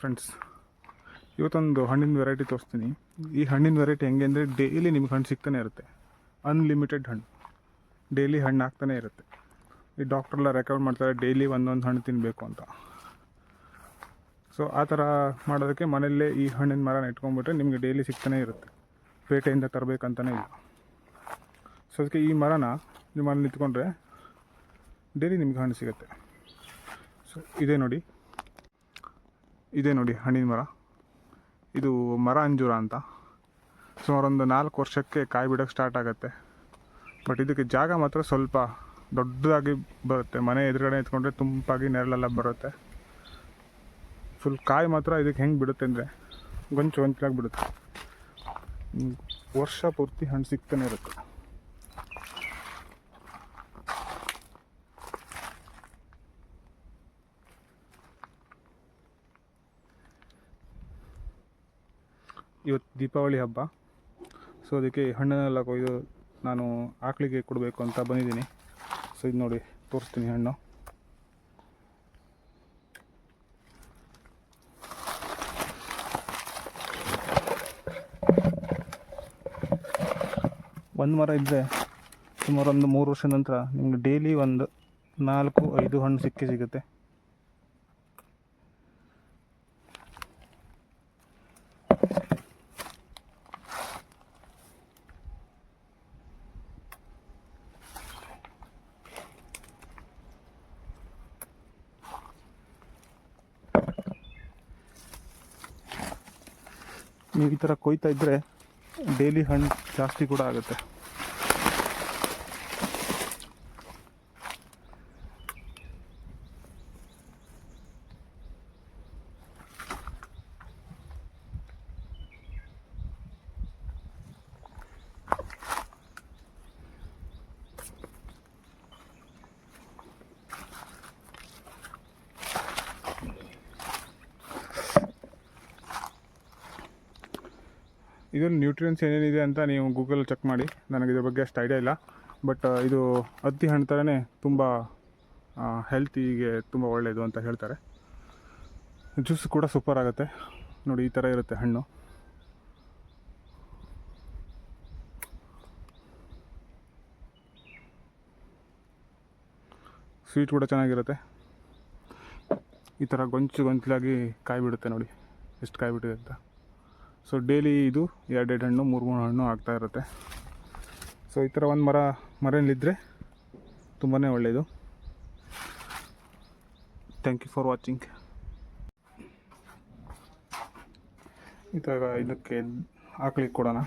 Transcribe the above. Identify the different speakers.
Speaker 1: Friends ಇವತ್ತೊಂದು ಹಣ್ಣಿನ variety ತೋರಿಸ್ತೀನಿ. ಈ ಹಣ್ಣಿನ ವೆರೈಟಿ ಹೆಂಗೆ ಅಂದರೆ ಡೈಲಿ ನಿಮ್ಗೆ ಹಣ್ಣು ಸಿಗ್ತಾನೆ ಇರುತ್ತೆ. ಅನ್ಲಿಮಿಟೆಡ್ ಹಣ್ಣು. ಡೈಲಿ ಹಣ್ಣು ಆಗ್ತಾನೆ ಇರುತ್ತೆ. ಈ ಡಾಕ್ಟ್ರೆಲ್ಲ ರೆಕಮೆಂಡ್ ಮಾಡ್ತಾರೆ ಡೈಲಿ ಒಂದೊಂದು ಹಣ್ಣು ತಿನ್ನಬೇಕು ಅಂತ. ಸೊ ಆ ಥರ ಮಾಡೋದಕ್ಕೆ ಮನೆಯಲ್ಲೇ ಈ ಹಣ್ಣಿನ ಮರನ ಇಟ್ಕೊಂಡ್ಬಿಟ್ರೆ ನಿಮಗೆ ಡೈಲಿ ಸಿಗ್ತಾನೆ ಇರುತ್ತೆ. ಪೇಟೆಯಿಂದ ತರಬೇಕಂತಲೇ ಇಲ್ಲ. ಸೊ ಅದಕ್ಕೆ ಈ ಮರನ ನಿಮ್ಮಲ್ಲಿ ನಿಂತ್ಕೊಂಡ್ರೆ ಡೈಲಿ ನಿಮ್ಗೆ ಹಣ್ಣು ಸಿಗುತ್ತೆ. ಸೊ ಇದೇ ನೋಡಿ. ಇದೇ ನೋಡಿ, ಹಣ್ಣಿನ ಮರ. ಇದು ಮರ ಅಂಜೂರ ಅಂತ. ಸುಮಾರು ಒಂದು ನಾಲ್ಕು ವರ್ಷಕ್ಕೆ ಕಾಯಿ ಬಿಡೋಕ್ಕೆ ಸ್ಟಾರ್ಟ್ ಆಗುತ್ತೆ. ಬಟ್ ಇದಕ್ಕೆ ಜಾಗ ಮಾತ್ರ ಸ್ವಲ್ಪ ದೊಡ್ಡದಾಗಿ ಬರುತ್ತೆ. ಮನೆ ಎದುರುಗಡೆ ಎತ್ಕೊಂಡ್ರೆ ತುಂಬಾಗಿ ನೆರಳೆಲ್ಲ ಬರುತ್ತೆ. ಫುಲ್ ಕಾಯಿ ಮಾತ್ರ ಇದಕ್ಕೆ ಹೆಂಗೆ ಬಿಡುತ್ತೆ ಅಂದರೆ ಗೊಂಚು ಗೊಂಚಲಾಗಿ ಬಿಡುತ್ತೆ. ವರ್ಷ ಪೂರ್ತಿ ಹಣ್ಣು ಸಿಗ್ತಾನೆ ಇರುತ್ತೆ. ಇವತ್ತು ದೀಪಾವಳಿ ಹಬ್ಬ. ಸೊ ಅದಕ್ಕೆ ಹಣ್ಣನ್ನೆಲ್ಲ ಕೊಯ್ದು ನಾನು ಆಕಳಿಗೆ ಕೊಡಬೇಕು ಅಂತ ಬಂದಿದ್ದೀನಿ. ಸೊ ಇದು ನೋಡಿ, ತೋರಿಸ್ತೀನಿ ಹಣ್ಣು. ಒಂದು ಮರ ಇದ್ದರೆ ಸುಮಾರು ಒಂದು ಮೂರು ವರ್ಷ ನಂತರ ನಿಮ್ಗೆ ಡೈಲಿ ಒಂದು ನಾಲ್ಕು, ಐದು ಹಣ್ಣು ಸಿಕ್ಕಿ ಸಿಗುತ್ತೆ. ನೀವು ಈ ಥರ ಕೊಯ್ತಾ ಇದ್ದರೆ ಡೈಲಿ ಹಣ್ಣು ಜಾಸ್ತಿ ಕೂಡ ಆಗುತ್ತೆ. ಇದರಲ್ಲಿ ನ್ಯೂಟ್ರಿಯನ್ಸ್ ಏನೇನಿದೆ ಅಂತ ನೀವು ಗೂಗಲ್ ಚೆಕ್ ಮಾಡಿ. ನನಗೆ ಇದ್ರ ಬಗ್ಗೆ ಅಷ್ಟು ಐಡಿಯಾ ಇಲ್ಲ. ಬಟ್ ಇದು ಹತ್ತಿ ಹಣ್ಣು ಥರನೇ ತುಂಬ ಹೆಲ್ತಿಗೆ ತುಂಬ ಒಳ್ಳೆಯದು ಅಂತ ಹೇಳ್ತಾರೆ. ಜ್ಯೂಸ್ ಕೂಡ ಸೂಪರ್ ಆಗುತ್ತೆ. ನೋಡಿ, ಈ ಥರ ಇರುತ್ತೆ ಹಣ್ಣು. ಸ್ವೀಟ್ ಕೂಡ ಚೆನ್ನಾಗಿರುತ್ತೆ. ಈ ಥರ ಗೊಂಚು ಗೊಂಚಲಾಗಿ ಕಾಯಿ ಬಿಡುತ್ತೆ ನೋಡಿ. ಎಷ್ಟು ಕಾಯಿ ಬಿಟ್ಟಿದೆ ಅಂತ. ಸೊ ಡೈಲಿ ಇದು ಎರಡೆರಡು ಹಣ್ಣು, ಮೂರು ಮೂರು ಹಣ್ಣು ಆಗ್ತಾ ಇರುತ್ತೆ. ಸೊ ಈ ಥರ ಒಂದು ಮರ ಮರನಲ್ಲಿದ್ದರೆ ತುಂಬಾ ಒಳ್ಳೆಯದು ಥ್ಯಾಂಕ್ ಯು ಫಾರ್ ವಾಚಿಂಗ್ ಈ ಥರ ಇದಕ್ಕೆ ಹಾಕ್ಲಿಕ್ಕೆ ಕೊಡೋಣ.